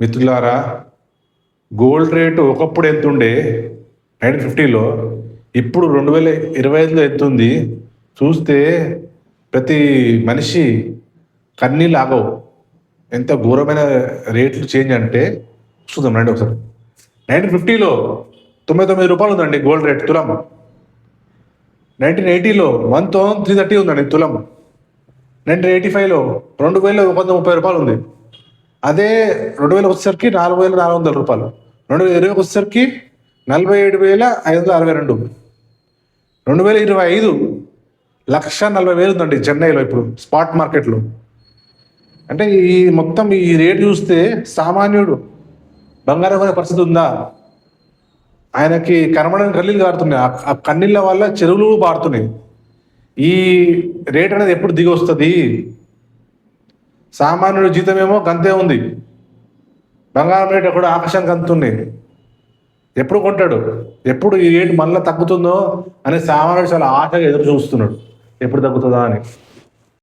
మిత్రులారా gold rate ఒకప్పుడు ఎంత ఉండే నైన్టీన్ ఫిఫ్టీలో. ఇప్పుడు రెండు వేల ఇరవై ఐదులో ఎత్తుంది చూస్తే ప్రతి మనిషి కన్నీళ్ళు ఆగవు. ఎంత ఘోరమైన రేట్లు చేంజ్ అంటే చూద్దాం రండి ఒకసారి. నైన్టీన్ ఫిఫ్టీలో తొంభై తొమ్మిది రూపాయలు ఉందండి గోల్డ్ రేట్ తులం. నైన్టీన్ ఎయిటీలో వన్ థౌసండ్ త్రీ థర్టీ ఉందండి తులం. నైన్టీన్ ఎయిటీ ఫైవ్లో రెండు వేల ఒక వంద ముప్పై రూపాయలు ఉంది. అదే రెండు వేలకు వచ్చేసరికి నాలుగు వేల నాలుగు వందల రూపాయలు. రెండు వేల ఇరవైకి వచ్చేసరికి నలభై ఏడు వేల ఐదు వందల అరవై రెండు. రెండు వేల ఇరవై ఐదు లక్ష నలభై వేలు ఉందండి చెన్నైలో ఇప్పుడు స్పాట్ మార్కెట్లో. అంటే ఈ మొత్తం ఈ రేటు చూస్తే సామాన్యుడు బంగారం కొనే పరిస్థితి ఉందా? ఆయనకి కనబడని కన్నీళ్ళు కారుతున్నాయి. ఆ- ఆ కన్నీళ్ళ వల్ల చెరువులు పారుతున్నాయి. ఈ రేట్ అనేది ఎప్పుడు దిగి వస్తుంది? సామాన్యుడి జీతం ఏమో గంతే ఉంది. బంగారం రేట్ ఎక్కడ ఆకాశం గంతుంది. ఎప్పుడు కొంటాడు? ఎప్పుడు ఈ రేటు మళ్ళీ తగ్గుతుందో అనే సామాన్యుడు చాలా ఆశగా ఎదురు చూస్తున్నాడు ఎప్పుడు తగ్గుతుందా అని.